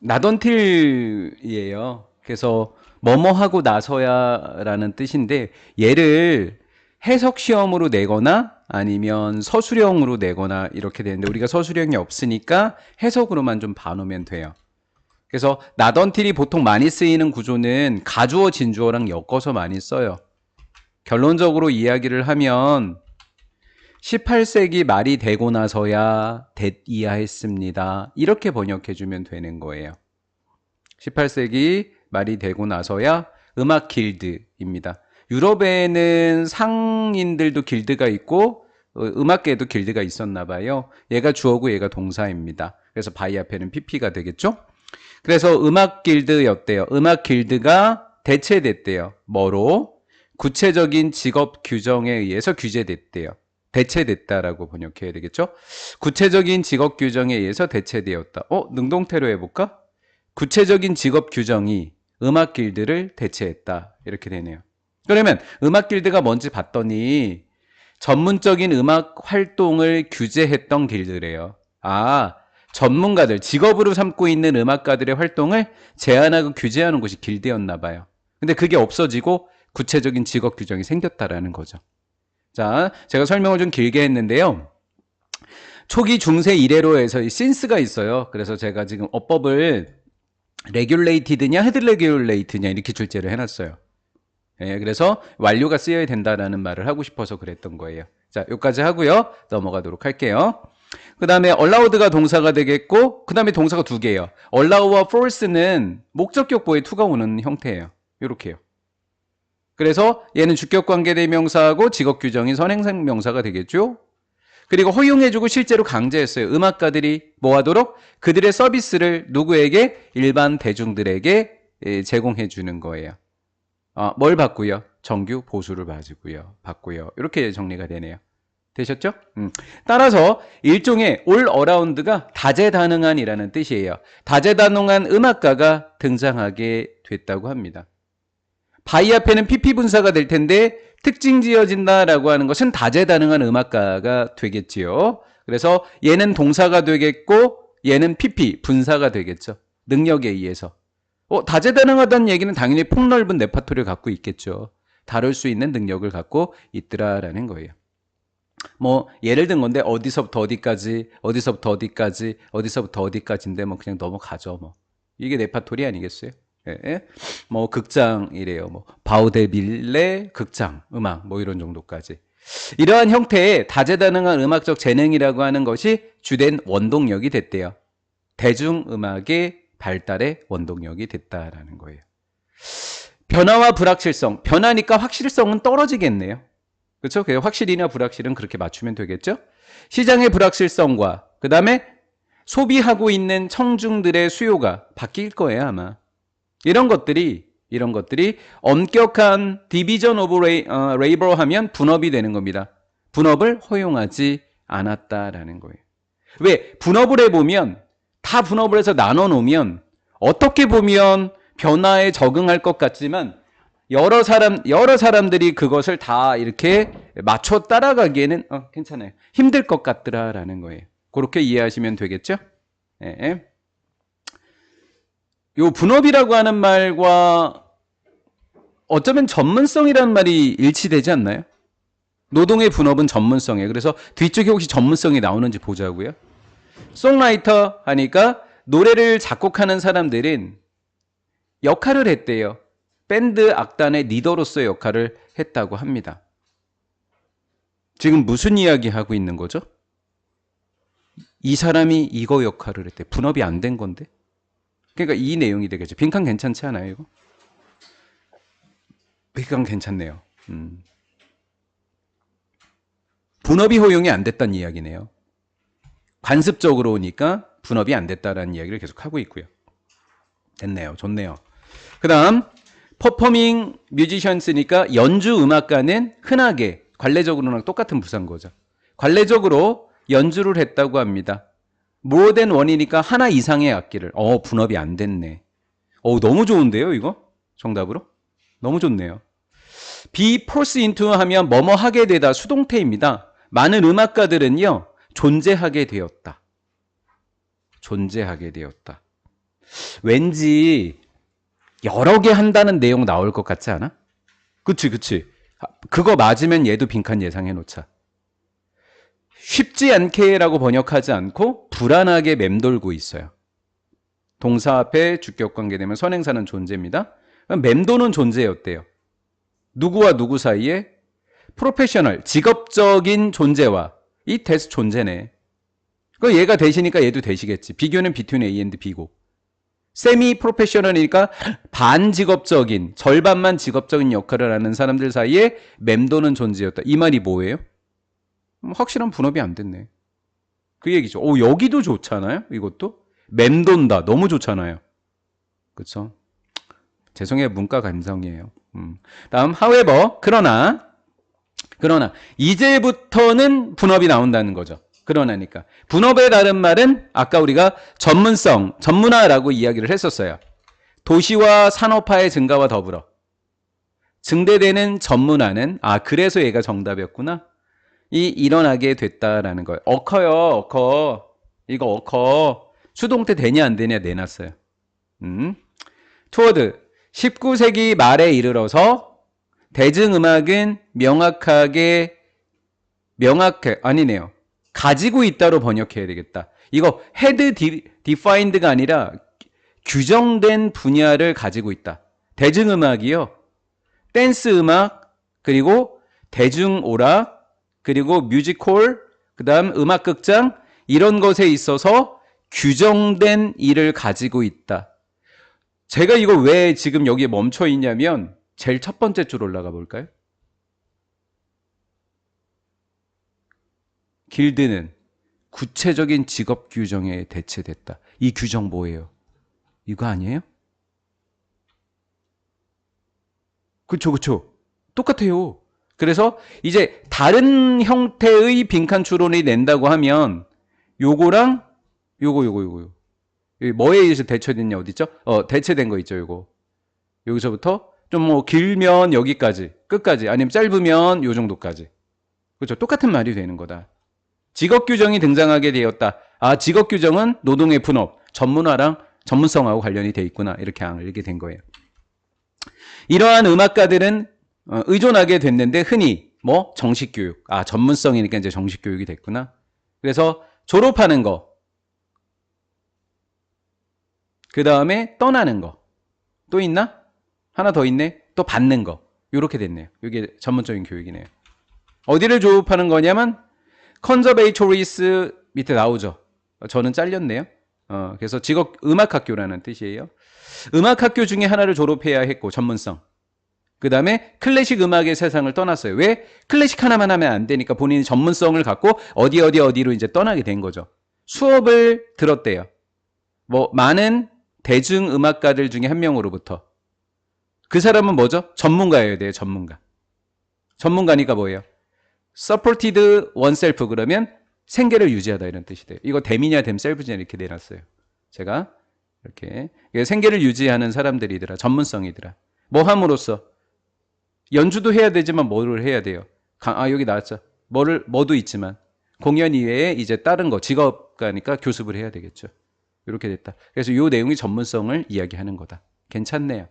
나던틸이에요. 그래서 뭐뭐 하고 나서야라는 뜻인데 얘를 해석 시험으로 내거나 아니면 서술형으로 내거나 이렇게 되는데 우리가 서술형이 없으니까 해석으로만 좀 봐놓으면 돼요. 그래서 나던틸이 보통 많이 쓰이는 구조는 가주어 진주어랑 엮어서 많이 써요. 결론적으로 이야기를 하면 18세기 말이 되고 나서야 됐이야 했습니다. 이렇게 번역해 주면 되는 거예요. 18세기 말이 되고 나서야 음악 길드입니다. 유럽에는 상인들도 길드가 있고 어, 음악계에도 길드가 있었나 봐요. 얘가 주어고 얘가 동사입니다. 그래서 바이 앞에는 pp가 되겠죠? 그래서 음악 길드였대요. 음악 길드가 대체됐대요. 뭐로? 구체적인 직업 규정에 의해서 규제됐대요. 대체됐다라고 번역해야 되겠죠? 구체적인 직업 규정에 의해서 대체되었다. 어, 능동태로 해볼까? 구체적인 직업 규정이 음악 길드를 대체했다. 이렇게 되네요. 그러면 음악 길드가 뭔지 봤더니 전문적인 음악 활동을 규제했던 길드래요. 아, 전문가들, 직업으로 삼고 있는 음악가들의 활동을 제한하고 규제하는 곳이 길드였나 봐요. 근데 그게 없어지고 구체적인 직업 규정이 생겼다라는 거죠. 자, 제가 설명을 좀 길게 했는데요. 초기 중세 이래로에서 이 신스가 있어요. 그래서 제가 지금 어법을 레귤레이티드냐 헤드 레귤레이트냐 이렇게 출제를 해놨어요. 예, 그래서 완료가 쓰여야 된다라는 말을 하고 싶어서 그랬던 거예요. 자, 여기까지 하고요. 넘어가도록 할게요. 그 다음에 allowed가 동사가 되겠고, 그 다음에 동사가 두 개예요. allow와 force는 목적격 보에 투가 오는 형태예요. 이렇게요. 그래서 얘는 주격 관계 대명사하고 직업 규정인 선행상 명사가 되겠죠. 그리고 허용해주고 실제로 강제했어요. 음악가들이 뭐 하도록 그들의 서비스를 누구에게 일반 대중들에게 예, 제공해 주는 거예요. 아, 뭘 받고요? 정규 보수를 받고요. 받고요. 이렇게 정리가 되네요. 되셨죠? 음. 따라서 일종의 올 어라운드가 다재다능한이라는 뜻이에요. 다재다능한 음악가가 등장하게 됐다고 합니다. 바이 앞에는 PP 분사가 될 텐데 특징 지어진다라고 하는 것은 다재다능한 음악가가 되겠지요. 그래서 얘는 동사가 되겠고 얘는 PP 분사가 되겠죠. 능력에 의해서. 어, 다재다능하다는 얘기는 당연히 폭넓은 레파토리를 갖고 있겠죠. 다룰 수 있는 능력을 갖고 있더라라는 거예요. 뭐 예를 든 건데 어디서부터 어디까지, 어디서부터 어디까지, 어디서부터 어디까지인데 뭐 그냥 넘어가죠. 뭐 이게 레파토리 아니겠어요? 예, 뭐 극장이래요. 뭐 바우데빌레 극장 음악 뭐 이런 정도까지. 이러한 형태의 다재다능한 음악적 재능이라고 하는 것이 주된 원동력이 됐대요. 대중 음악의 발달의 원동력이 됐다라는 거예요. 변화와 불확실성. 변하니까 확실성은 떨어지겠네요. 그렇죠? 확실이나 불확실은 그렇게 맞추면 되겠죠? 시장의 불확실성과 그 다음에 소비하고 있는 청중들의 수요가 바뀔 거예요, 아마. 이런 것들이 이런 것들이 엄격한 디비전 오브 레이, 어, 레이버 하면 분업이 되는 겁니다. 분업을 허용하지 않았다라는 거예요. 왜 분업을 해 보면 다 분업을 해서 나눠 놓으면 어떻게 보면 변화에 적응할 것 같지만 여러 사람 여러 사람들이 그것을 다 이렇게 맞춰 따라가기에는 어, 괜찮아요. 힘들 것 같더라라는 거예요. 그렇게 이해하시면 되겠죠? 예. 요 분업이라고 하는 말과 어쩌면 전문성이라는 말이 일치되지 않나요? 노동의 분업은 전문성이에요. 그래서 뒤쪽에 혹시 전문성이 나오는지 보자고요. 송라이터 하니까 노래를 작곡하는 사람들은 역할을 했대요. 밴드 악단의 리더로서의 역할을 했다고 합니다. 지금 무슨 이야기 하고 있는 거죠? 이 사람이 이거 역할을 했대. 분업이 안 된 건데. 그러니까 이 내용이 되겠죠. 빈칸 괜찮지 않아요, 이거? 빈칸 괜찮네요. 음. 분업이 허용이 안 됐다는 이야기네요. 관습적으로 오니까 분업이 안 됐다라는 이야기를 계속 하고 있고요. 됐네요. 좋네요. 그 다음, 퍼포밍 뮤지션스니까 연주 음악가는 흔하게 관례적으로는 똑같은 부사인 거죠. 관례적으로 연주를 했다고 합니다. 모든 원이니까 하나 이상의 악기를. 어, 분업이 안 됐네. 어, 너무 좋은데요, 이거? 정답으로? 너무 좋네요. be force into 하면 뭐뭐 하게 되다 수동태입니다. 많은 음악가들은요, 존재하게 되었다. 존재하게 되었다. 왠지 여러 개 한다는 내용 나올 것 같지 않아? 그치, 그치. 아, 그거 맞으면 얘도 빈칸 예상해 놓자. 쉽지 않게라고 번역하지 않고 불안하게 맴돌고 있어요. 동사 앞에 주격 관계되면 선행사는 존재입니다. 맴도는 존재였대요. 누구와 누구 사이에 프로페셔널, 직업적인 존재와 이 대스 존재네. 그 얘가 대시니까 얘도 대시겠지. 비교는 between A and B고. 세미 프로페셔널이니까 반직업적인, 절반만 직업적인 역할을 하는 사람들 사이에 맴도는 존재였다. 이 말이 뭐예요? 음, 확실한 분업이 안 됐네. 그 얘기죠. 오, 여기도 좋잖아요. 이것도 맴돈다. 너무 좋잖아요. 그렇죠? 죄송해요. 문과 감성이에요. 음. 다음 however 그러나 그러나 이제부터는 분업이 나온다는 거죠. 그러나니까 분업의 다른 말은 아까 우리가 전문성, 전문화라고 이야기를 했었어요. 도시와 산업화의 증가와 더불어 증대되는 전문화는 아 그래서 얘가 정답이었구나. 이 일어나게 됐다라는 거예요. 어커요, 어커. 이거 어커. 수동태 되냐 안 되냐 내놨어요. 음. 투어드 19세기 말에 이르러서 대중음악은 명확하게 명확해 아니네요. 가지고 있다로 번역해야 되겠다. 이거 헤드 디파인드가 아니라 규정된 분야를 가지고 있다. 대중음악이요. 댄스 음악 그리고 대중오락 그리고 뮤지컬 그 다음 음악 극장 이런 것에 있어서 규정된 일을 가지고 있다. 제가 이거 왜 지금 여기에 멈춰 있냐면 제일 첫 번째 줄 올라가 볼까요? 길드는 구체적인 직업 규정에 대체됐다. 이 규정 뭐예요? 이거 아니에요? 그쵸, 그쵸. 똑같아요. 그래서 이제 다른 형태의 빈칸 추론이 낸다고 하면 요거랑 요거, 요거, 요거. 뭐에 의해서 대체됐냐 어디 있죠? 어, 대체된 거 있죠, 요거. 여기서부터 좀 뭐 길면 여기까지, 끝까지, 아니면 짧으면 요 정도까지. 그렇죠? 똑같은 말이 되는 거다. 직업 규정이 등장하게 되었다. 아, 직업 규정은 노동의 분업, 전문화랑 전문성하고 관련이 돼 있구나. 이렇게 알게 된 거예요. 이러한 음악가들은 어, 의존하게 됐는데 흔히 뭐 정식 교육, 아 전문성이니까 이제 정식 교육이 됐구나. 그래서 졸업하는 거, 그 다음에 떠나는 거. 또 있나? 하나 더 있네. 또 받는 거. 요렇게 됐네요. 이게 전문적인 교육이네요. 어디를 졸업하는 거냐면 컨저베이토리스 밑에 나오죠. 저는 잘렸네요. 어, 그래서 직업 음악학교라는 뜻이에요. 음악학교 중에 하나를 졸업해야 했고 전문성. 그 다음에 클래식 음악의 세상을 떠났어요. 왜? 클래식 하나만 하면 안 되니까 본인이 전문성을 갖고 어디 어디 어디로 이제 떠나게 된 거죠. 수업을 들었대요. 뭐 많은 대중 음악가들 중에 한 명으로부터 그 사람은 뭐죠? 전문가여야 돼요. 전문가. 전문가니까 뭐예요? supported oneself 그러면 생계를 유지하다 이런 뜻이 돼요. 이거 댐이냐 댐셀프냐 이렇게 내놨어요. 제가 이렇게 생계를 유지하는 사람들이더라. 전문성이더라. 뭐 함으로써 연주도 해야 되지만 뭐를 해야 돼요? 아 여기 나왔죠. 뭐를 뭐도 있지만 공연 이외에 이제 다른 거 직업가니까 교습을 해야 되겠죠. 이렇게 됐다. 그래서 이 내용이 전문성을 이야기하는 거다. 괜찮네요.